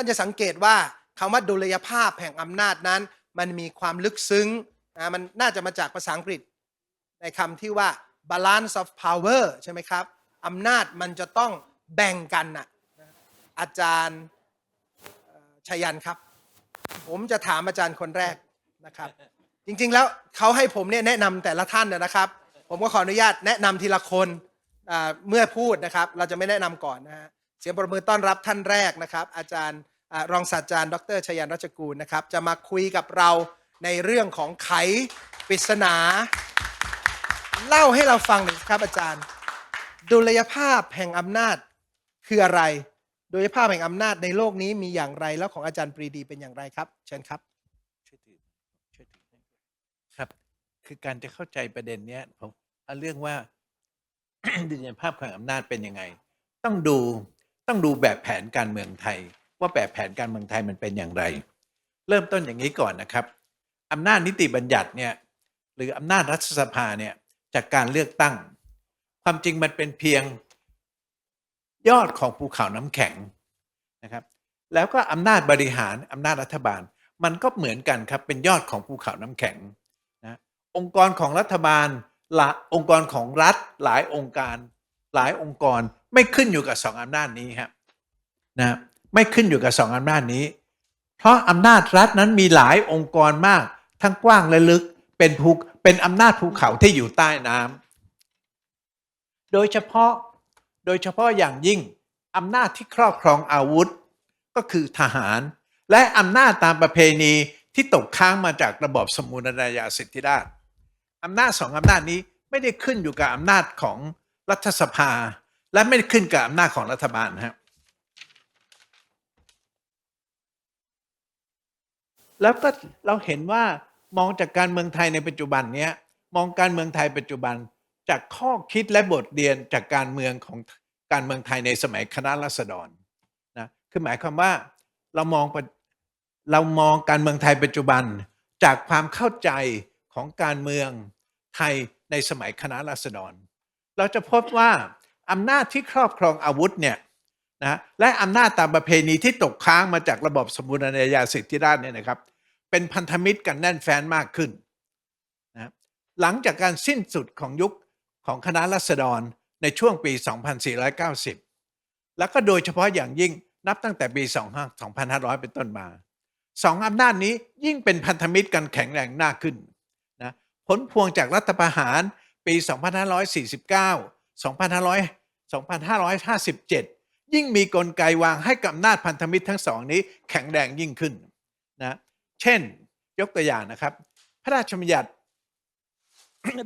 านจะสังเกตว่าคำว่าดุลยภาพแห่งอำนาจนั้น มันมีความลึกซึ้งนะมันน่าจะมาจากภาษาอังกฤษ ในคำที่ว่า balance of power ใช่ไหมครับอำนาจมันจะต้องแบ่งกันนะอาจารย์ชยันครับ ผมจะถามอาจารย์คนแรกนะครับ จริงๆแล้วเขาให้ผมเนี่ยแนะนำแต่ละท่านนะครับ ผมก็ขออนุญาตแนะนำทีละคนเมื่อพูดนะครับ เราจะไม่แนะนำก่อนนะฮะ เสียงปรบมือต้อนรับท่านแรกนะครับ อาจารย์รองศาสตราจารย์ ดรชยันรัชกูลนะครับ จะมาคุยกับเราในเรื่องของไขปริศนา เล่าให้เราฟังหน่อยครับอาจารย์ ดุลยภาพแห่งอำนาจคืออะไร ดุลยภาพแห่งอำนาจในโลกนี้มีอย่างไรแล้วของอาจารย์ปรีดีเป็นอย่างไรครับ เชิญครับช่วยถือช่วยถือให้ครับ คือการจะเข้าใจประเด็นเนี้ยผมเรื่องว่าดิจิทัลภาพแห่งอำนาจเป็นยังไง ต้องดู ต้องดูแบบแผนการเมืองไทย ว่าแบบแผนการเมืองไทยมันเป็นอย่างไร เริ่มต้นอย่างนี้ก่อนนะครับอำนาจนิติบัญญัติเนี่ยหรืออำนาจรัฐสภาเนี่ยจากการเลือกตั้ง ความจริงมันเป็นเพียงยอดของภูเขาน้ำแข็งนะครับ แล้วก็อำนาจบริหารอำนาจรัฐบาล มันก็เหมือนกันครับเป็นยอดของภูเขาน้ำแข็งนะองค์กรของรัฐบาลละองค์กรของรัฐหลายองค์การ หลายองค์กร ไม่ขึ้นอยู่กับสองอำนาจนี้ครับนะไม่ขึ้นอยู่กับสองอำนาจนี้ เพราะอำนาจรัฐนั้นมีหลายองค์กรมาก ทั้งกว้างและลึกเป็นภูเป็นอำนาจภูเขาที่อยู่ใต้น้ำโดยเฉพาะโดยเฉพาะอย่างยิ่งอำนาจที่ครอบครองอาวุธก็คือทหาร และอำนาจตามประเพณีที่ตกค้างมาจากระบอบสมุนนายาสิทธิราชอำนาจสองอำนาจนี้ไม่ได้ขึ้นอยู่กับอำนาจของรัฐสภา และไม่ขึ้นกับอำนาจของรัฐบาลนะครับแล้วก็เราเห็นว่ามองจากการเมืองไทยในปัจจุบันเนี้ยมองการเมืองไทยปัจจุบันจากข้อคิดและบทเรียนจากการเมืองของการเมืองไทยในสมัยคณะรัษฎรนะคือหมายความว่าเรามองเรามองการเมืองไทยปัจจุบัน จากความเข้าใจของการเมืองไทยในสมัยคณะราษฎร เราจะพบว่า อำนาจที่ครอบครองอาวุธเนี่ยนะและอำนาจตามประเพณีที่ตกค้างมาจากระบบสมุนนายาสิทธิราชเนี่ยนะครับ เป็นพันธมิตรกันแน่นแฟ้นมากขึ้นนะหลังจากการสิ้นสุดของยุคของคณะรัษฎรในช่วงปี 2490 แล้วก็โดยเฉพาะอย่างยิ่งนับตั้งแต่ปี 2500 เป็นต้นมาสองอำนาจนี้ยิ่งเป็นพันธมิตรกันแข็งแรงมากขึ้นนะผลพวงจากรัฐประหารปี 2549 2500 2557 ยิ่งมีกลไกวางให้กับอำนาจพันธมิตรทั้งสองนี้แข็งแรงยิ่งขึ้นนะเช่นยกตัวอย่างนะครับ พระราชบัญญัติ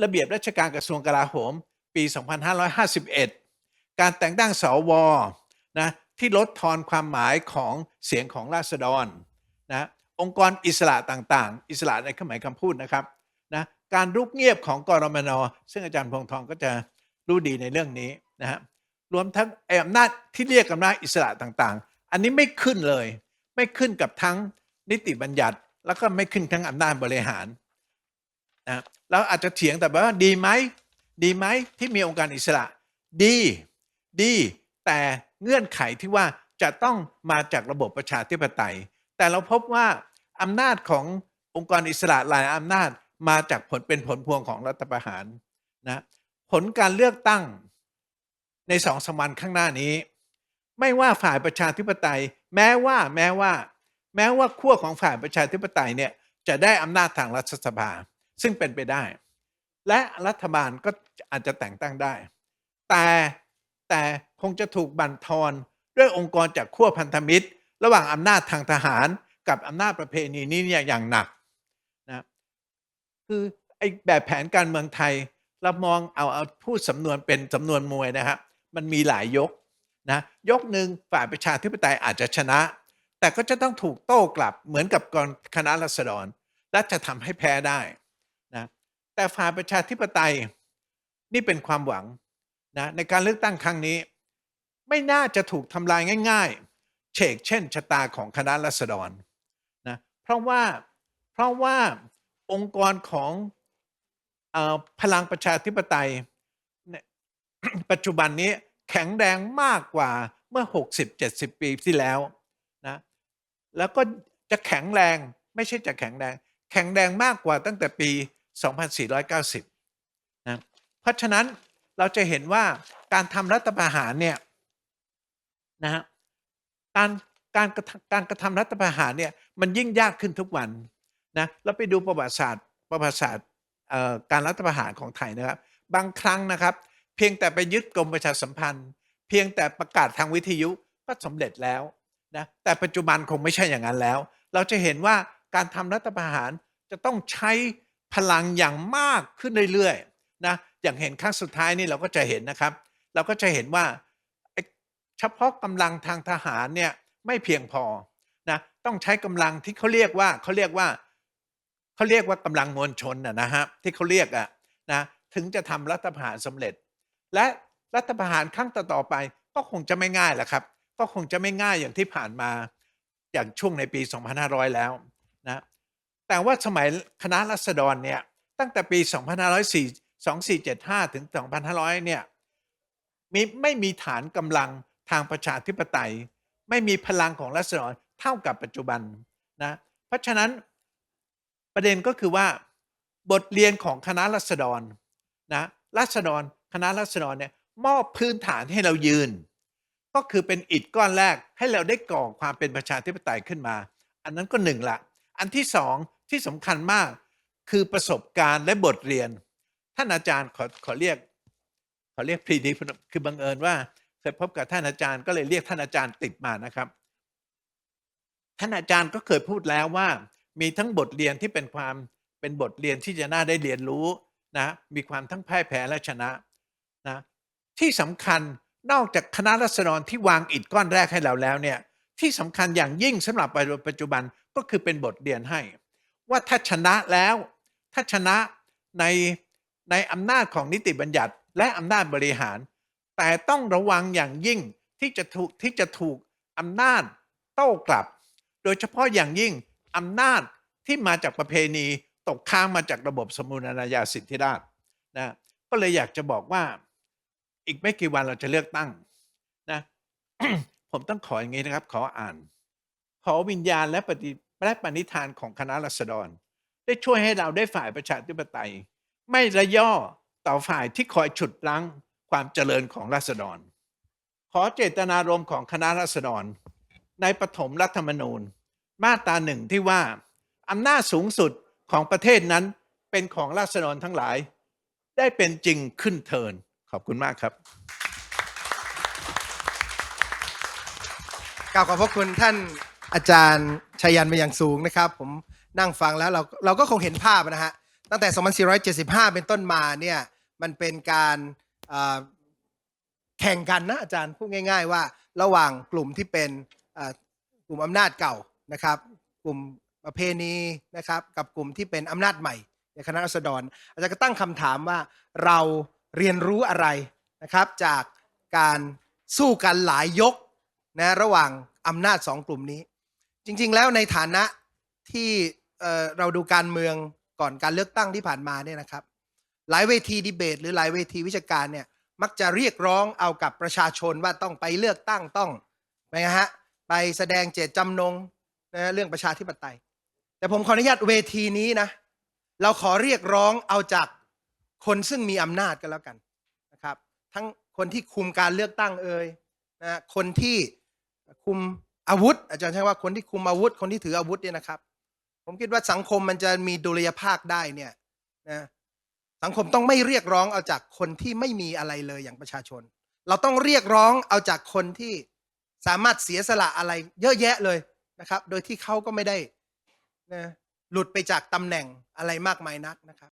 ระเบียบราชการกระทรวงกลาโหม ปี 2551 การแต่งตั้งสวนะที่ลดทอนความหมายของเสียงของราษฎรนะองค์กรอิสระต่างๆ อิสระในความหมายคำพูดนะครับนะการรุกเงียบของกรมนซึ่งอาจารย์พงษ์ทองก็จะรู้ดีในเรื่องนี้นะฮะ รวมทั้งอำนาจที่เรียกอำนาจอิสระต่างๆ อันนี้ไม่ขึ้นเลย ไม่ขึ้นกับทั้งนิติบัญญัติ แล้วก็ไม่ขึ้นทั้งอำนาจบริหารนะแล้วอาจจะเถียงแต่ว่าดีไหมดีไหมที่มีองค์การอิสระ ดีดี แต่เงื่อนไขที่ว่าจะต้องมาจากระบบประชาธิปไตย แต่เราพบว่าอำนาจขององค์กรอิสระหลายอำนาจมาจากผลเป็นผลพวงของรัฐประหารนะผลการเลือกตั้ง ในสองสมวันข้างหน้านี้ ไม่ว่าฝ่ายประชาธิปไตย แม้ว่าแม้ว่า แม้ว่าขั้วของฝ่ายประชาธิปไตยเนี่ยจะได้อำนาจทางรัฐสภา ซึ่งเป็นไปได้ และรัฐบาลก็อาจจะแต่งตั้งได้ แต่แต่คงจะถูกบั่นทอนด้วยองค์กรจากขั้วพันธมิตร ระหว่างอำนาจทางทหารกับอำนาจประเพณีนี้เนี่ยอย่างหนักนะคือไอ้แบบแผนการเมืองไทยเรามองเอาเอาพูดสำนวนเป็นสำนวนมวยนะครับ มันมีหลายยกนะยกหนึ่งฝ่ายประชาธิปไตยอาจจะชนะ แต่ก็จะต้องถูกโต้กลับเหมือนกับกรคณะรัษฎรและจะทำให้แพ้ได้นะแต่ฝ่ายประชาธิปไตยนี่เป็นความหวังนะในการเลือกตั้งครั้งนี้ ไม่น่าจะถูกทำลายง่าย ๆ เฉกเช่นชะตาของคณะรัษฎรนะเพราะว่าเพราะว่าองค์กรของอพลังประชาธิปไตย ปัจจุบันนี้แข็งแรงมากกว่าเมื่อ 60-70 ปีที่แล้วนะแล้วก็จะแข็งแรงไม่ใช่จะแข็งแรง แข็งแรงมากกว่าตั้งแต่ปี 2490นะเพราะฉะนั้นเราจะเห็นว่าการทำรัฐประหารเนี่ยนะฮะการการกระการกระทำรัฐประหารเนี่ยมันยิ่งยากขึ้นทุกวันนะเราไปดูประวัติศาสตร์ประวัติศาสตร์การรัฐประหารของไทยนะครับ บางครั้งนะครับ เพียงแต่ไปยึดกรมประชาสัมพันธ์ เพียงแต่ประกาศทางวิทยุก็สำเร็จแล้วนะแต่ปัจจุบันคงไม่ใช่อย่างนั้นแล้ว เราจะเห็นว่าการทำรัฐประหารจะต้องใช้พลังอย่างมากขึ้นเรื่อยๆนะอย่างเห็นครั้งสุดท้ายนี่เราก็จะเห็นนะครับ เราก็จะเห็นว่าเฉพาะกำลังทางทหารเนี่ยไม่เพียงพอนะต้องใช้กำลังที่เขาเรียกว่าเขาเรียกว่าเขาเรียกว่ากำลังมวลชนนะฮะที่เขาเรียกอะนะถึงจะทำรัฐประหารสำเร็จ และรัฐประหารครั้งต่อๆไป ก็คงจะไม่ง่ายแหละครับ ก็คงจะไม่ง่ายอย่างที่ผ่านมาอย่างช่วงในปี 2500 แล้วนะแต่ว่าสมัยคณะรัษฎรเนี่ยตั้งแต่ปี 2504 2475 ถึง 2500 เนี่ยมีไม่มีฐานกำลังทางประชาธิปไตย ไม่มีพลังของรัษฎรเท่ากับปัจจุบันนะเพราะฉะนั้นประเด็นก็คือว่า บทเรียนของคณะรัษฎรนะรัษฎร คณะรัษฎรเนี่ยมอบพื้นฐานให้เรายืน ก็คือเป็นอิฐก้อนแรกให้เราได้ก่อความเป็นประชาธิปไตยขึ้นมา อันนั้นก็หนึ่งละอันที่สองที่สำคัญมากคือประสบการณ์และบทเรียน ท่านอาจารย์ขอขอเรียก ขอเรียกพรีดีคือบังเอิญว่าเคยพบกับท่านอาจารย์ก็เลยเรียกท่านอาจารย์ติดมานะครับ ท่านอาจารย์ก็เคยพูดแล้วว่า มีทั้งบทเรียนที่เป็นความเป็นบทเรียนที่จะน่าได้เรียนรู้นะมีความทั้งพ่ายแพ้และชนะ ที่สำคัญนอกจากคณะรัษฎรที่วางอิฐก้อนแรกให้เราแล้วเนี่ยที่สำคัญอย่างยิ่งสำหรับปัจจุบันก็คือเป็นบทเรียนให้ ว่าถ้าชนะแล้ว ถ้าชนะในในอำนาจของนิติบัญญัติ และอำนาจบริหาร แต่ต้องระวังอย่างยิ่งที่จะถูกที่จะถูกอำนาจโต้กลับ โดยเฉพาะอย่างยิ่งอำนาจที่มาจากประเพณีตกค้างมาจากระบบสมุนอาญาสิทธิราชนะก็เลยอยากจะบอกว่า อีกไม่กี่วันเราจะเลือกตั้งนะผมต้องขออย่างนี้นะครับ ขออ่าน ขอวิญญาณและปฏิและปณิธานของคณะรัษฎร ได้ช่วยให้เราได้ฝ่ายประชาธิปไตย ไม่ระย่อต่อฝ่ายที่คอยฉุดรั้งความเจริญของรัษฎร ขอเจตนารมณ์ของคณะรัษฎร ในปฐมรัฐธรรมนูญ มาตราหนึ่งที่ว่าอำนาจสูงสุดของประเทศนั้นเป็นของราษฎรทั้งหลาย ได้เป็นจริงขึ้นเทิน ขอบคุณมากครับกล่าวขอบพระคุณท่านอาจารย์ชัยยันมาอย่างสูงนะครับ ผมนั่งฟังแล้วเราเราก็คงเห็นภาพนะฮะตั้งแต่ 2475 เป็นต้นมาเนี่ยมันเป็นการแข่งกันนะอาจารย์พูดง่าย ๆ ว่าระหว่างกลุ่มที่เป็นกลุ่มอำนาจเก่านะครับ กลุ่มประเพณีนะครับ กับกลุ่มที่เป็นอำนาจใหม่ในคณะรัษฎรอาจารย์ก็ตั้งคำถามว่าเรา เรียนรู้อะไรนะครับจากการสู้กันหลายยกนะระหว่างอำนาจสองกลุ่มนี้ จริงๆแล้วในฐานะที่เเราดูการเมืองก่อนการเลือกตั้งที่ผ่านมาเนี่ยนะครับ หลายเวทีดีเบต หรือหลายเวทีวิชาการเนี่ยมักจะเรียกร้องเอากับประชาชนว่าต้องไปเลือกตั้งต้องไปฮะไปแสดงเจตจำนงนะเรื่องประชาธิปไตย แต่ผมขออนุญาตเวทีนี้นะเราขอเรียกร้องเอาจาก คนซึ่งมีอำนาจกันแล้วกันนะครับ ทั้งคนที่คุมการเลือกตั้งเอ่ยนะคนที่คุมอาวุธ อาจารย์ใช้ว่าคนที่คุมอาวุธ คนที่ถืออาวุธเนี่ยนะครับ ผมคิดว่าสังคมมันจะมีดุลยภาคได้เนี่ยนะสังคมต้องไม่เรียกร้องเอาจากคนที่ไม่มีอะไรเลยอย่างประชาชน เราต้องเรียกร้องเอาจากคนที่สามารถเสียสละอะไรเยอะแยะเลยนะครับ โดยที่เขาก็ไม่ได้นะหลุดไปจากตำแหน่งอะไรมากมายนักนะครับ